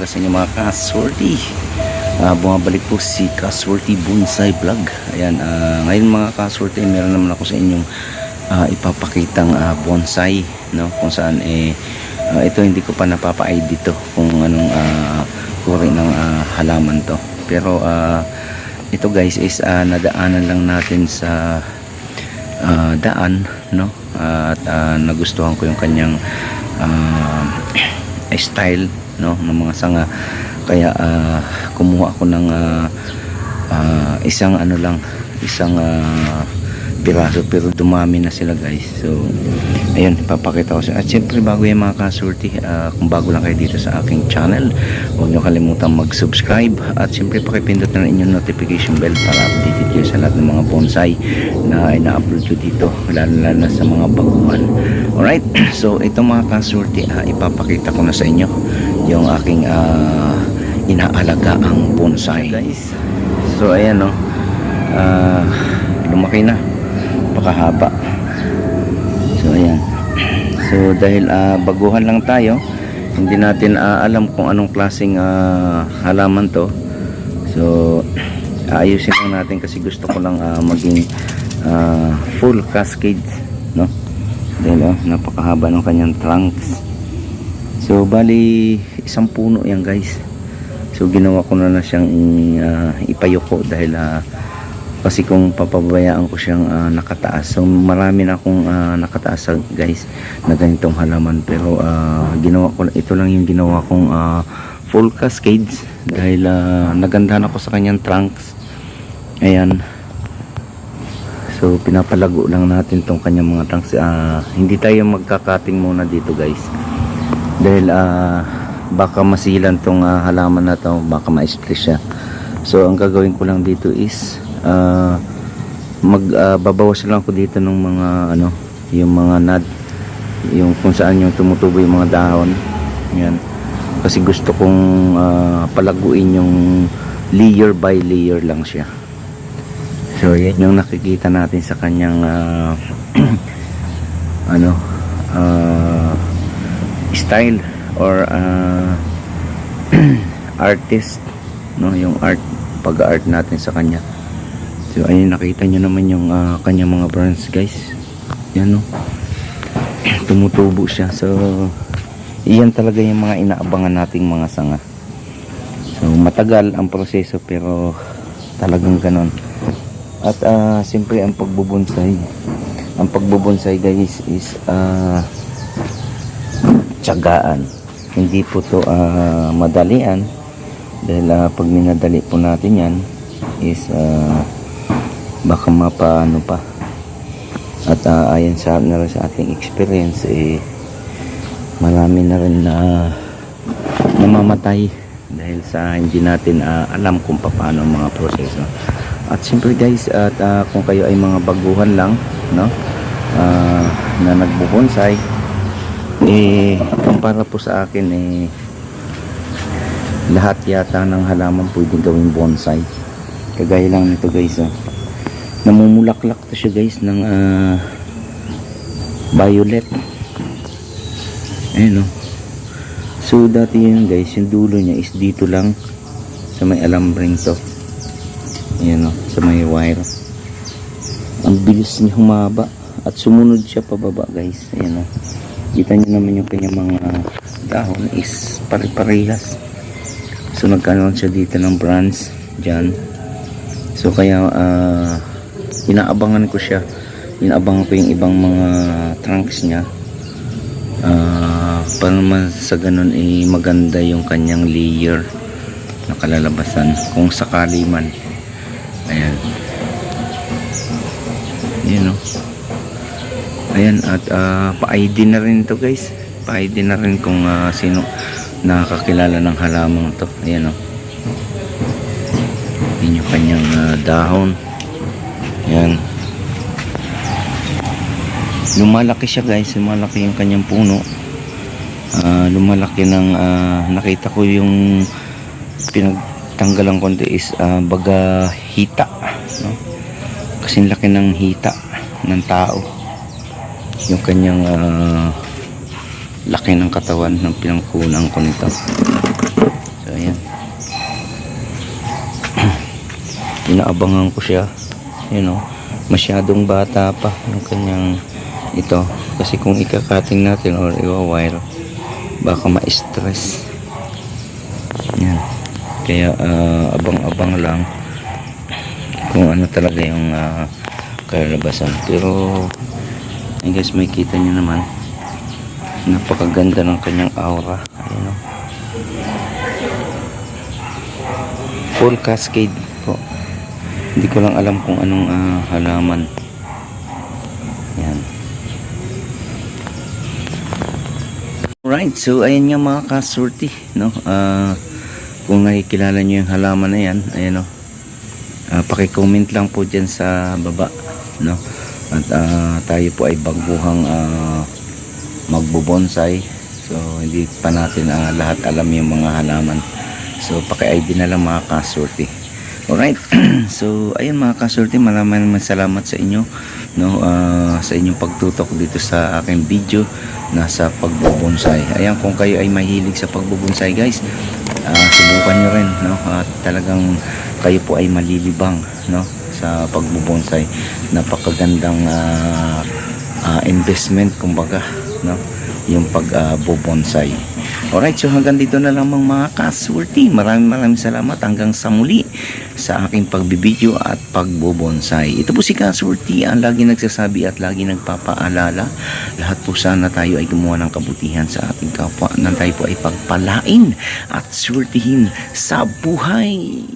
umaga sa inyo mga kasworthy uh, Bumabalik po si Kasworthy Bonsai Vlog. Ayan, ah, ngayon mga kasworthy Meron naman ako sa inyong ah, ipapakitang ah, bonsai no? Kung saan eh ah, Ito hindi ko pa napapa-ID dito Kung anong uh, kuri ng ah, halaman to. Pero ah, ito guys is ah, nadaanan lang natin sa ah, daan no? At ah, nagustuhan ko yung kanyang ah, style no ng mga sanga. Kaya ah, kumuha ako ng ah, ah, isang ano lang isang ah, piraso. Pero dumami na sila guys. So ayun papakita ko sa at syempre bago yan mga kasurti ah, kung bago lang kayo dito sa aking channel huwag nyo kalimutan mag subscribe at syempre pakipindot na rin inyong notification bell para updated kayo sa lahat ng mga bonsai na ina-upload ko dito lalo lalo sa mga baguhan. Alright so ito mga kasurti ah, ipapakita ko na sa inyo yung aking ah, inaalaga ang bonsai. Guys so ayan no? Ah, lumaki na. Pakahaba so ayan. So dahil ah, baguhan lang tayo hindi natin ah, alam kung anong klaseng ah, halaman to. So ayusin lang natin kasi gusto ko lang ah, maging ah, full cascade no? Dahil oh, napakahaba ng kanyang trunks so bali isang puno yan guys. So ginawa ko na na siyang ah, ipayuko dahil ah, kasi kung papabayaan ko siyang ah, nakataas. So marami na akong ah, nakataas guys na ganitong halaman. Pero ah, ginawa ko ito lang yung ginawa kong ah, full cascades dahil uh, nagandahan ako sa kanyang trunks. Ayan. So pinapalago lang natin tong kanyang mga trunks. Ah, hindi tayo magkakating muna dito guys dahil ah, baka masilan tong ah, halaman na to baka ma-stress siya. So ang gagawin ko lang dito is ah, mag babawas lang ako dito ng mga ano yung mga nut yung kung saan yung tumutubo yung mga dahon. Yan. Kasi gusto kong ah, palaguin yung layer by layer lang siya. So yan yung nakikita natin sa kanyang ah, ano ah, style or ah, artist no? Yung art pag-art natin sa kanya. So ayun nakita nyo naman yung ah, kanyang mga brands guys. Yan no? Tumutubo siya. So iyan talaga yung mga inaabangan nating mga sanga. So matagal ang proseso pero talagang ganon at ah, siyempre ang pagbubonsay ang pagbubonsay guys is ah tiyagaan. Hindi po to ah, madalian. Dahil ah, pag minadali po natin yan is ah, baka mapaano pa. At ah, ayon sa na sa ating experience eh marami na rin na namamatay dahil sa hindi natin ah, alam kung paano ang mga proseso. At siyempre guys at ah, kung kayo ay mga baguhan lang no ah, na nagbubonsay eh kumpara po sa akin eh lahat yata ng halaman pwedeng gawing bonsai kagaya lang nito guys ah. namumulaklak to siya guys ng ah, violet ayun oh. so dati yun guys yung dulo niya is dito lang sa may alambring to ayan oh, sa may wire ang bilis niya humaba at sumunod siya pababa guys ayan oh. Kita niyo naman yung kanyang mga dahon is pare-parehas. So nagkaroon siya dito ng branch dyan. So kaya ah, inaabangan ko siya. Inaabangan ko yung ibang mga trunks niya. Ah, para naman sa ganun eh maganda yung kanyang layer na kalalabasan kung sakali man. Ayan. Yun o ayan at ah, pa-ID na rin to guys. pa-ID na rin kung ah, sino nakakilala ng halamang to. Ayan o yun yung kanyang ah, dahon. Ayan. Lumalaki siya guys. Lumalaki yung kanyang puno. Ah, lumalaki ng ah, nakita ko yung pinagtanggalan konti is ah, baga hita no? kasing laki ng hita ng tao yung kanyang ah, laki ng katawan ng pinangkunan ko nito Ayan. Inaabangan ko siya. You know, masyadong bata pa yung kanyang ito. Kasi kung ikakating natin or iwa-wire, baka ma-stress. Yan. Kaya ah, abang-abang lang kung ano talaga yung uh, kalalabasan. Pero, ay guys, may kita nyo naman. Napakaganda ng kanyang aura. Ayan o. Full cascade po. Hindi ko lang alam kung anong ah, halaman. Yan. Alright, so ayan nga mga kasurti, no? Ah, kung nakikilala nyo yung halaman na yan, ayan o. Ah, paki-comment lang po dyan sa baba, no? At ah, tayo po ay baguhang ah, magbubonsai. So, hindi pa natin ah, lahat alam yung mga halaman. So, paki-ID na lang mga kasurti. Alright, so ayun mga kasurti, maraming maraming salamat sa inyo no ah, sa inyong pagtutok dito sa aking video nasa pagbubonsai. Ayan kung kayo ay mahilig sa pagbubonsai guys, ah, subukan nyo rin no at talagang kayo po ay malilibang no sa pagbubonsai. Napakagandang ah, ah, investment kumbaga no yung pagbubonsai. Alright, so hanggang dito na lang mga kaswerte. Maraming maraming salamat hanggang sa muli sa aking pagbibideo at pagbobonsai. Ito po si Kaswerte ang lagi nagsasabi at lagi nagpapaalala. Lahat po sana tayo ay gumawa ng kabutihan sa ating kapwa na tayo po ay pagpalain at swertihin sa buhay.